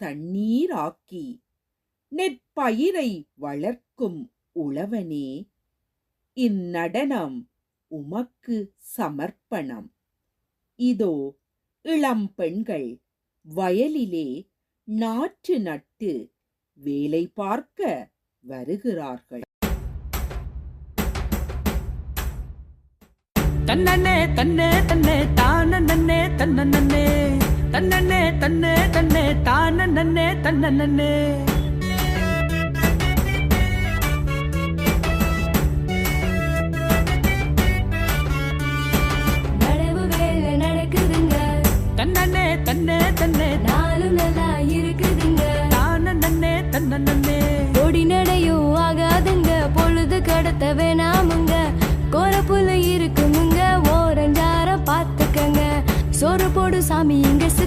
தண்ணீராக்கி நெற்பயிரை வளர்க்கும் உழவனே இந்நடனம் உமக்கு சமர்ப்பணம். இதோ இளம் பெண்கள் வயலிலே நாற்று நட்டு வேலை பார்க்க வருகிறார்கள். தன்னே தன்னே தன்னே தான நன்னே தன்ன நன்னே தன்னே தன்னே தன்னே தான நன்னே தன்ன நன்னே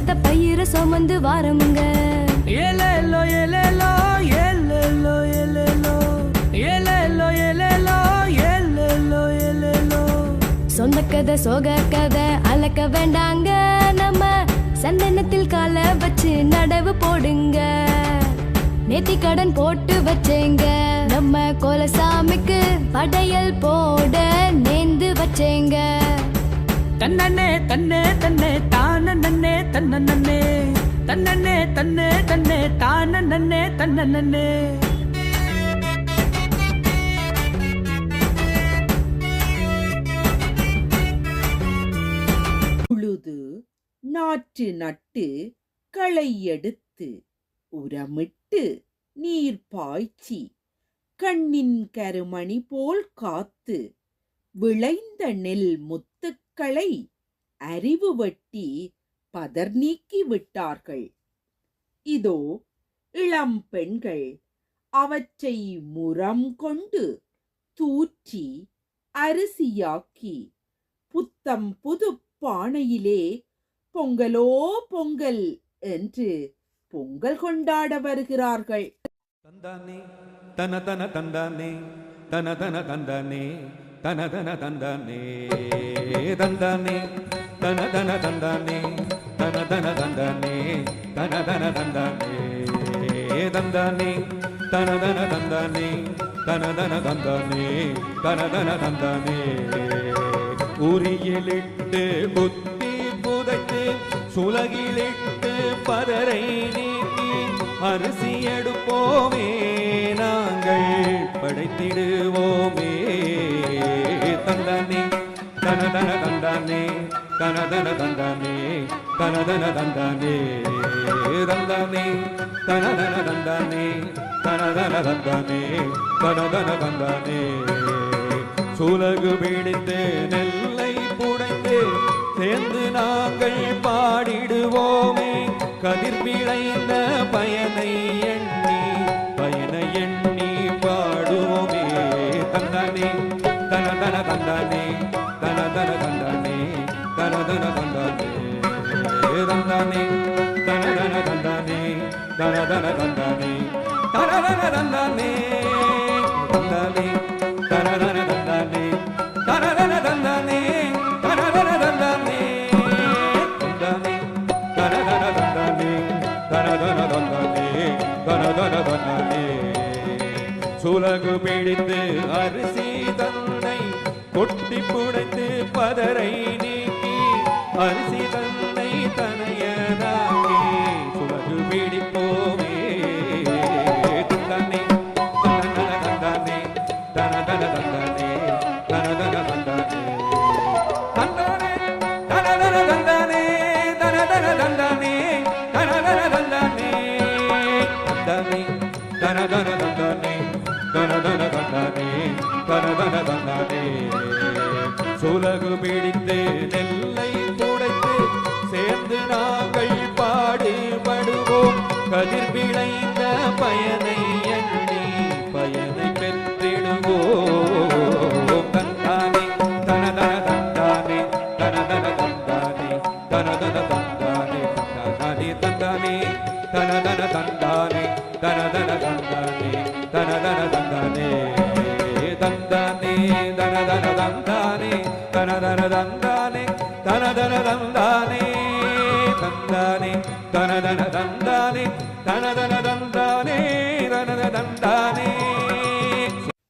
சித்த பயிர சுமந்து வாரமுங்க. ஏலேலோ ஏலேலோ ஏலேலோ ஏலேலோ ஏலேலோ ஏலேலோ ஏலேலோ ஏலேலோ சொந்த கதை சோக கதை அலக்க வேண்டாங்க. நம்ம சந்தனத்தில் கால வச்சு நடவு போடுங்க. நேத்தி கடன் போட்டு வச்சேங்க. நம்ம கோலசாமிக்கு படையல் போட நேந்து வச்சேங்க. தன்னே தன்னே தன்னே தான நன்னே தன்ன நன்னே தன்னே தன்னே தன்னே தான நன்னே தன்ன நன்னே உழுது நாற்று நட்டு களை எடுத்து உரமிட்டு நீர் பாய்ச்சி கண்ணின் கருமணி போல் காத்து விளைந்த நெல் மக்களை அறிவு வெட்டி பதர் நீக்கி விட்டார்கள். இதோ இளம் பெண்கள் அவற்றை முரம் கொண்டு தூற்றி அரிசியாக்கி புத்தம் புது பானையிலே பொங்கலோ பொங்கல் என்று பொங்கல் கொண்டாட வருகிறார்கள். தந்தானே தன தன தந்தானே தன தன தந்தானே தன தன தந்தானே தந்தானே தன தன தந்தானே தன தன தந்தானே தன தன தந்தானே தந்தானே தன தன தந்தானே தன தன தந்தானே தன தன தந்தானே உரியலிட்டு புத்தி புதைத்து சுலகிலிட்டு பதரை நீக்கி அரிசி எடுப்போமே நாங்கள் படைத்திடுவோமே. தனதனே தனதன தந்தானே தனதன தந்தானே தனதன தந்தானே தந்தானே தனதன தந்தானே தனதன தந்தானே தனதன தந்தானே சுலகு பிடித்து நெல்லை புடைந்து சேர்ந்து நாங்கள் பாடிடுவோமே கதிர் விளைந்த பயனை దందనే ధన ధన దందనే ధన ధన దందనే ధన ధన దందనే దందనే ధన ధన దందనే ధన ధన దందనే ధన ధన దందనే దందనే ధన ధన దందనే ధన ధన దందనే ధన ధన దందనే சுலகு பிடித்து அரிசி தன்னை கொட்டி புடைத்து பதரை நீக்கி அரிசி தன்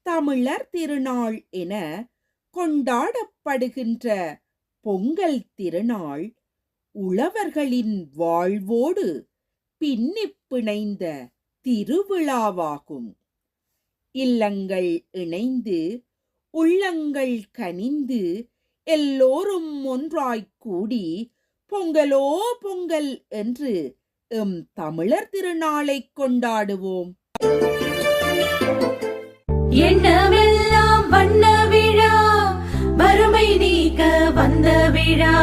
தமிழர் திருநாள் என கொண்டாடப்படுகின்ற பொங்கல் திருநாள் உழவர்களின் வாழ்வோடு பின்னிப் பிணைந்த திருவிழாவாகும். இல்லங்கள் இணைந்து உள்ளங்கள் கனிந்து எல்லோரும் ஒன்றாய்க் கூடி பொங்கலோ பொங்கல் என்று எம் தமிழர் திருநாளை கொண்டாடுவோம். எண்ணமெல்லாம் வண்ண விழா வறுமை நீக்க வந்த விழா.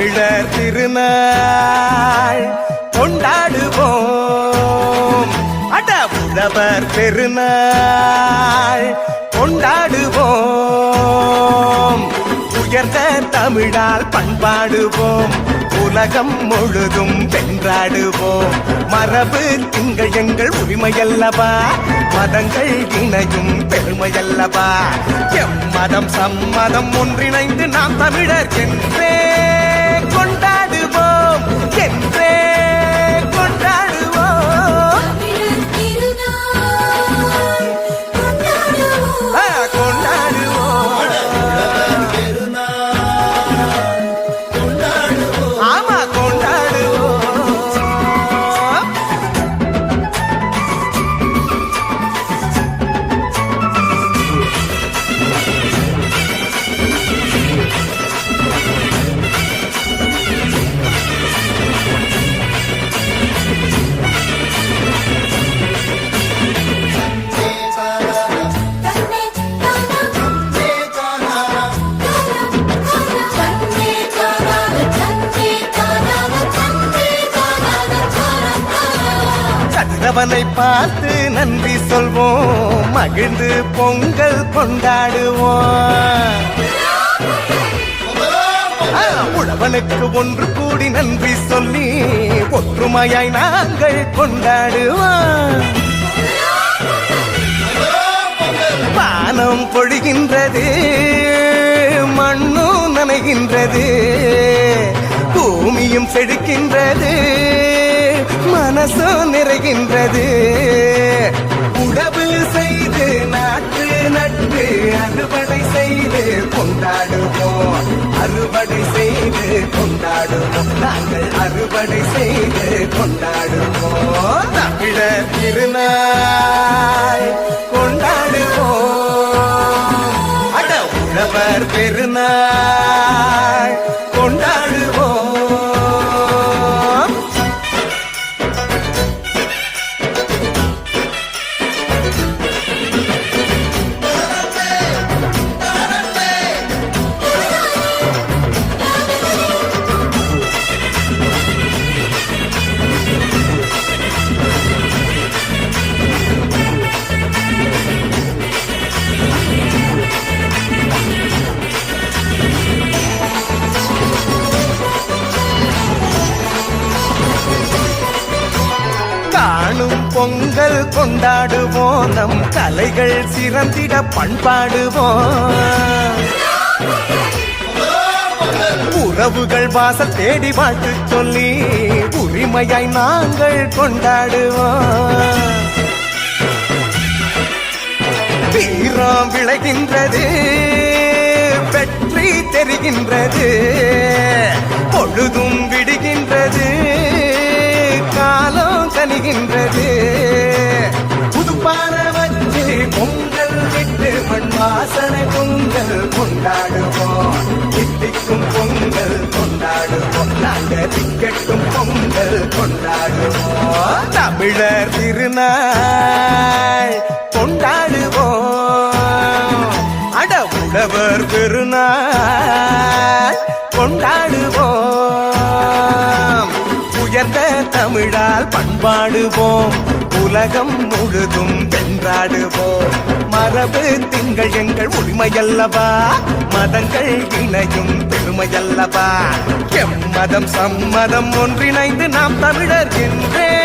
தமிழர் திருநாள். கொண்டாடுவோம். அட உழவர் பெருநாள். கொண்டாடுவோம். உயர்ந்த தமிழால் பண்பாடுவோம். உலகம் முழுதும் வென்றாடுவோம். மரபு திங்கள் எங்கள் உரிமையல்லவா? மதங்கள் இணையும் பெருமையல்லவா? எம் மதம் சம்மதம் ஒன்றிணைந்து நாம் தமிழர் என்றே. கொண்டாடுவோம் அவனை பார்த்து நன்றி சொல்வோம். மகிழ்ந்து பொங்கல் கொண்டாடுவோம். ஆ, உழவனுக்கு ஒன்று கூடி நன்றி சொல்லி ஒற்றுமையாய் நாங்கள் கொண்டாடுவோம். வானம் பொழிகின்றது மண்ணும் நனைகின்றது பூமியும் செழிக்கின்றது. மனசும் நிறைகின்றது. உடவு செய்து நாட்டு நட்டு அறுவடை செய்து கொண்டாடுவோம். அறுவடை செய்து கொண்டாடுவோம். நாங்கள் அறுவடை செய்து கொண்டாடுவோம். தமிழர் திருநாள் கொண்டாடுவோம். அட உழவர் பெருநாள் பொங்கல் கொண்டாடுவோம். நம் கலைகள் சிறந்திட பண்பாடுவோம். உறவுகள் வாசல் தேடி வாழ்த்து சொல்லி உரிமையாய் நாங்கள் கொண்டாடுவோம். வீரம் விளைகின்றது வெற்றி தெரிகின்றது பொழுதும் விடுகின்றது. காலம் கனிகின்றது. புதுப்பான வச்சு பொங்கல் விட்டு மண் வாசனை பொங்கல் கொண்டாடுவோம். தித்திக்கும் பொங்கல் கொண்டாடுவோம். நாங்க திக்கட்டும் பொங்கல் கொண்டாடுவோம். தமிழர் திருநாள் கொண்டாடுவோம். அட உழவர் பெருநாள் கொண்டாடுவோம். தமிழால் பண்பாடுவோம். உலகம் முழுதும் வென்றாடுவோம். மரபு திங்கள் எங்கள் உரிமையல்லவா? மதங்கள் இணையும் பெருமையல்லவா? எம்மதம் சம்மதம் ஒன்றிணைந்து நாம் தமிழர் என்றே